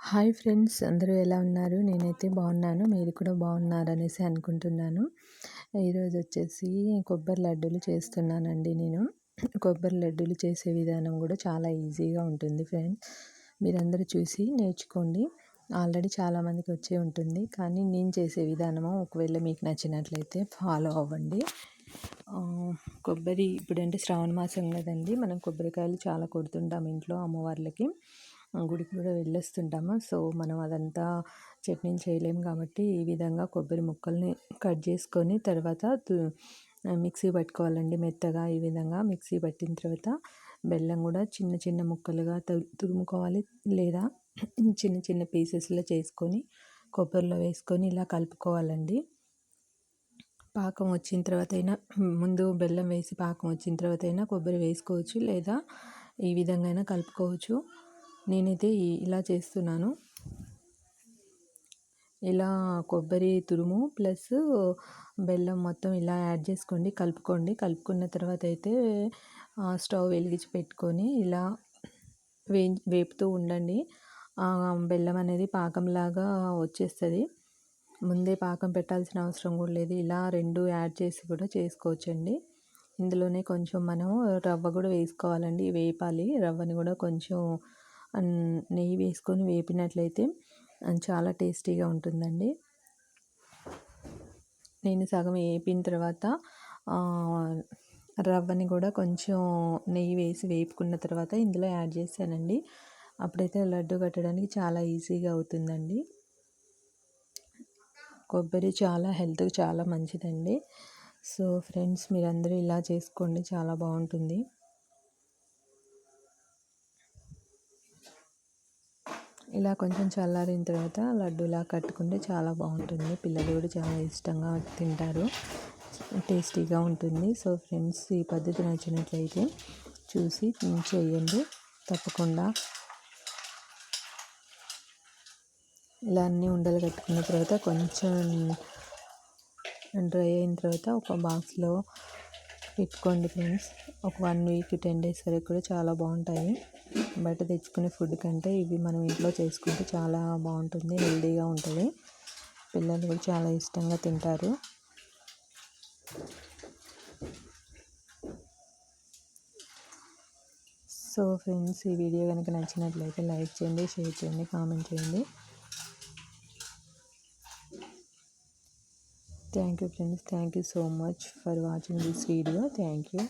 Hi friends అందరూ ఎలా ఉన్నారు? నేనైతే బాగున్నాను. మీరు కూడా బాగున్నారనేసి అనుకుంటున్నాను. ఈరోజు వచ్చేసి కొబ్బరి లడ్డూలు చేస్తున్నానండి నేను. కొబ్బరి లడ్డూలు చేసే విధానం కూడా చాలా ఈజీగా ఉంటుంది ఫ్రెండ్స్. మీరందరూ చూసి నేర్చుకోండి. ఆల్రెడీ చాలామందికి వచ్చే ఉంటుంది. కానీ నేను చేసే విధానము ఒకవేళ మీకు నచ్చినట్లయితే ఫాలో అవ్వండి. కొబ్బరి ఇప్పుడంటే శ్రావణ మాసం కదండి. మనం కొబ్బరికాయలు చాలా కొడుతుంటాం ఇంట్లో అమ్మవార్లకి. గుడికి కూడా వెళ్ళొస్తుంటాము. సో మనం అదంతా చట్నీ చేయలేము కాబట్టి ఈ విధంగా కొబ్బరి ముక్కల్ని కట్ చేసుకొని తర్వాత మిక్సీ పట్టుకోవాలండి మెత్తగా. ఈ విధంగా మిక్సీ పట్టిన తర్వాత బెల్లం కూడా చిన్న చిన్న ముక్కలుగా తురుముకోవాలి లేదా చిన్న చిన్న పీసెస్లో చేసుకొని కొబ్బరిలో వేసుకొని ఇలా కలుపుకోవాలండి. పాకం వచ్చిన తర్వాత అయినా ముందు బెల్లం వేసి పాకం వచ్చిన తర్వాత అయినా కొబ్బరి వేసుకోవచ్చు. లేదా ఈ విధంగా అయినా కలుపుకోవచ్చు. నేనైతే ఇలా చేస్తున్నాను. ఇలా కొబ్బరి తురుము ప్లస్ బెల్లం మొత్తం ఇలా యాడ్ చేసుకోండి కలుపుకోండి. కలుపుకున్న తర్వాత అయితే స్టవ్ వెలిగించి పెట్టుకొని ఇలా వే వేపుతూ ఉండండి. బెల్లం అనేది పాకంలాగా వచ్చేస్తుంది. ముందే పాకం పెట్టాల్సిన అవసరం కూడా లేదు. ఇలా రెండు యాడ్ చేసి కూడా చేసుకోవచ్చండి. ఇందులోనే కొంచెం మనం రవ్వ కూడా వేసుకోవాలండి. వేపాలి. రవ్వని కూడా కొంచెం నెయ్యి వేసుకొని వేపినట్లయితే చాలా టేస్టీగా ఉంటుందండి. నేను సగం వేపిన తర్వాత రవ్వని కూడా కొంచెం నెయ్యి వేసి వేపుకున్న తర్వాత ఇందులో యాడ్ చేశానండి. అప్పుడైతే లడ్డు కట్టడానికి చాలా ఈజీగా అవుతుందండి. కొబ్బరి చాలా హెల్త్కి చాలా మంచిదండి. సో ఫ్రెండ్స్ మీరందరూ ఇలా చేసుకోండి చాలా బాగుంటుంది. ఇలా కొంచెం చల్లారిన తర్వాత లడ్డూలా కట్టుకుంటే చాలా బాగుంటుంది. పిల్లలు కూడా చాలా ఇష్టంగా తింటారు. టేస్టీగా ఉంటుంది. సో ఫ్రెండ్స్ ఈ పద్ధతి నచ్చినట్లయితే చూసి చేయండి. తప్పకుండా. ఇలా అన్నీ ఉండలు కట్టుకున్న తర్వాత కొంచెం డ్రై అయిన తర్వాత ఒక బాక్స్లో పెట్టుకోండి ఫ్రెండ్స్. ఒక వన్ వీక్ టెన్ డేస్ వరకు కూడా చాలా బాగుంటాయి. బయట తెచ్చుకునే ఫుడ్ కంటే ఇవి మనం ఇంట్లో చేసుకుంటే చాలా బాగుంటుంది హెల్దీగా ఉంటుంది. పిల్లలు కూడా చాలా ఇష్టంగా తింటారు. సో ఫ్రెండ్స్ ఈ వీడియో కనుక నచ్చినట్లయితే లైక్ చేయండి షేర్ చేయండి కామెంట్ చేయండి. Thank you friends thank you so much for watching this video. Thank you.